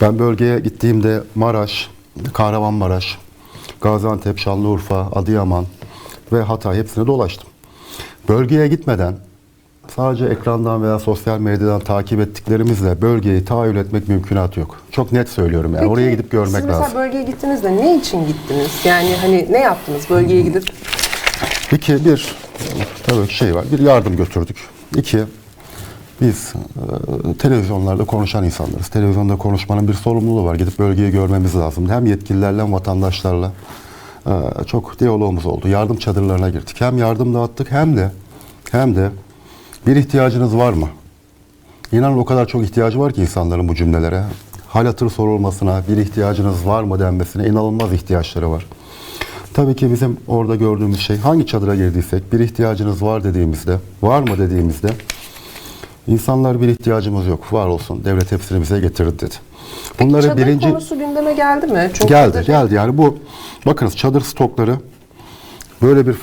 Ben bölgeye gittiğimde Maraş, Kahramanmaraş, Gaziantep, Şanlıurfa, Adıyaman ve Hatay hepsine dolaştım. Bölgeye gitmeden sadece ekrandan veya sosyal medyadan takip ettiklerimizle bölgeyi tahayyül etmek mümkünatı yok. Çok net söylüyorum yani. Peki, Oraya gidip görmek siz mesela lazım. bölgeye gittiniz de ne için gittiniz? Yani hani ne yaptınız bölgeye gidip? İki, bir tabii şey var. Bir yardım götürdük. İki, biz e, televizyonlarda konuşan insanlarız. Televizyonda konuşmanın bir sorumluluğu var. Gidip bölgeyi görmemiz lazım. Hem yetkililerle hem vatandaşlarla e, çok diyalogumuz oldu. Yardım çadırlarına girdik. Hem yardım dağıttık hem de hem de bir ihtiyacınız var mı? İnanın o kadar çok ihtiyacı var ki insanların bu cümlelere. Hal hatır sorulmasına, bir ihtiyacınız var mı denmesine inanılmaz ihtiyaçları var. Tabii ki bizim orada gördüğümüz şey hangi çadıra girdiysek bir ihtiyacınız var dediğimizde, var mı dediğimizde insanlar bir ihtiyacımız yok, var olsun devlet hepsini bize getirdi dedi. Bunları Çadır birinci konusu gündeme geldi mi? Çünkü geldi, çadır- geldi yani bu bakınız çadır stokları böyle bir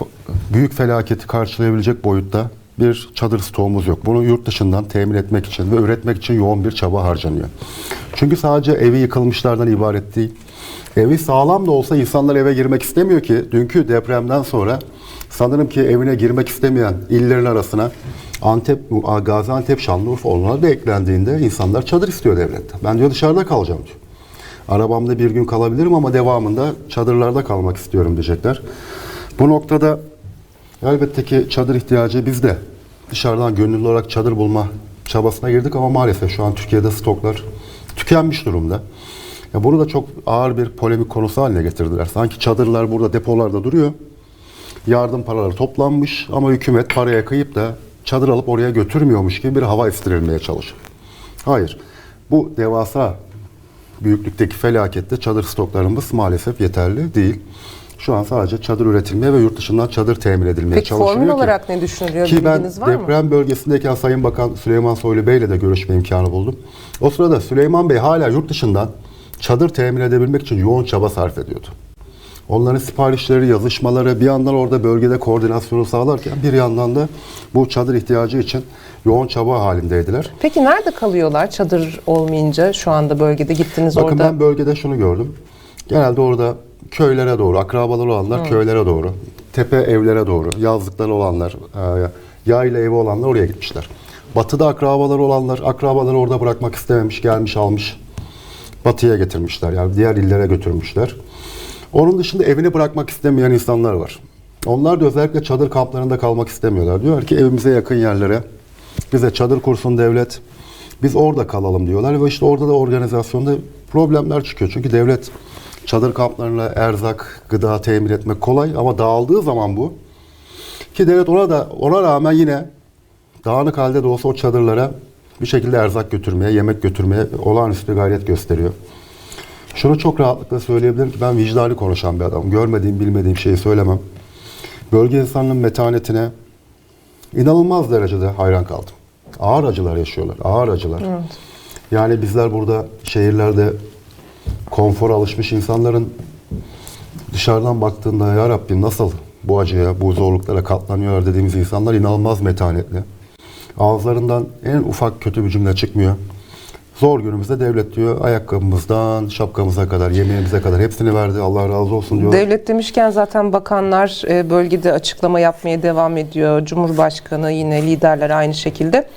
büyük felaketi karşılayabilecek boyutta bir çadır stoğumuz yok. Bunu yurt dışından temin etmek için ve üretmek için yoğun bir çaba harcanıyor. Çünkü sadece evi yıkılmışlardan ibaret değil. Evi sağlam da olsa insanlar eve girmek istemiyor ki. Dünkü depremden sonra sanırım ki evine girmek istemeyen illerin arasına Antep, Gaziantep, Şanlıurfa onlar da eklendiğinde insanlar çadır istiyor devletten. Ben diyor dışarıda kalacağım diyor. Arabamda bir gün kalabilirim ama devamında çadırlarda kalmak istiyorum diyecekler. Bu noktada elbette ki çadır ihtiyacı bizde. Dışarıdan gönüllü olarak çadır bulma çabasına girdik ama maalesef şu an Türkiye'de stoklar tükenmiş durumda. Ya bunu da çok ağır bir polemik konusu haline getirdiler. Sanki çadırlar burada depolarda duruyor. Yardım paraları toplanmış ama hükümet paraya kıyıp da çadır alıp oraya götürmüyormuş gibi bir hava estirilmeye çalışıyor. Hayır. Bu devasa büyüklükteki felakette çadır stoklarımız maalesef yeterli değil. Şu an sadece çadır üretilmeye ve yurt dışından çadır temin edilmeye Peki çalışılıyor formül ki- olarak ne düşünülüyor? ki ben var mı? deprem bölgesindeyken Sayın Bakan Süleyman Soylu Bey'le de görüşme imkanı buldum. O sırada Süleyman Bey hala yurt dışından çadır temin edebilmek için yoğun çaba sarf ediyordu. Onların siparişleri, yazışmaları bir yandan orada bölgede koordinasyonu sağlarken bir yandan da bu çadır ihtiyacı için yoğun çaba halindeydiler. Peki nerede kalıyorlar çadır olmayınca şu anda bölgede gittiniz Bakın orada? ben bölgede şunu gördüm. Genelde orada köylere doğru, akrabaları olanlar köylere doğru, tepe evlere doğru, yazlıkları olanlar, e, yayla evi olanlar oraya gitmişler. Batıda akrabaları olanlar, akrabaları orada bırakmak istememiş, gelmiş almış. Batıya getirmişler yani diğer illere götürmüşler. Onun dışında evini bırakmak istemeyen insanlar var. Onlar da özellikle çadır kamplarında kalmak istemiyorlar. Diyorlar ki evimize yakın yerlere bize çadır kursun devlet. Biz orada kalalım diyorlar ve işte orada da organizasyonda problemler çıkıyor. Çünkü devlet çadır kamplarına erzak, gıda temin etmek kolay ama dağıldığı zaman bu ki devlet ona da ona rağmen yine dağınık halde de olsa o çadırlara bir şekilde erzak götürmeye, yemek götürmeye olağanüstü gayret gösteriyor. Şunu çok rahatlıkla söyleyebilirim ki ben vicdani konuşan bir adamım. Görmediğim, bilmediğim şeyi söylemem. Bölge insanının metanetine inanılmaz derecede hayran kaldım. Ağır acılar yaşıyorlar, ağır acılar. Yani bizler burada şehirlerde konfor alışmış insanların dışarıdan baktığında ya Rabbim nasıl bu acıya, bu zorluklara katlanıyorlar dediğimiz insanlar inanılmaz metanetli. Ağızlarından en ufak kötü bir cümle çıkmıyor. Zor günümüzde devlet diyor ayakkabımızdan şapkamıza kadar, yemeğimize kadar hepsini verdi. Allah razı olsun diyor. Devlet demişken zaten bakanlar e, bölgede açıklama yapmaya devam ediyor. Cumhurbaşkanı yine liderler aynı şekilde.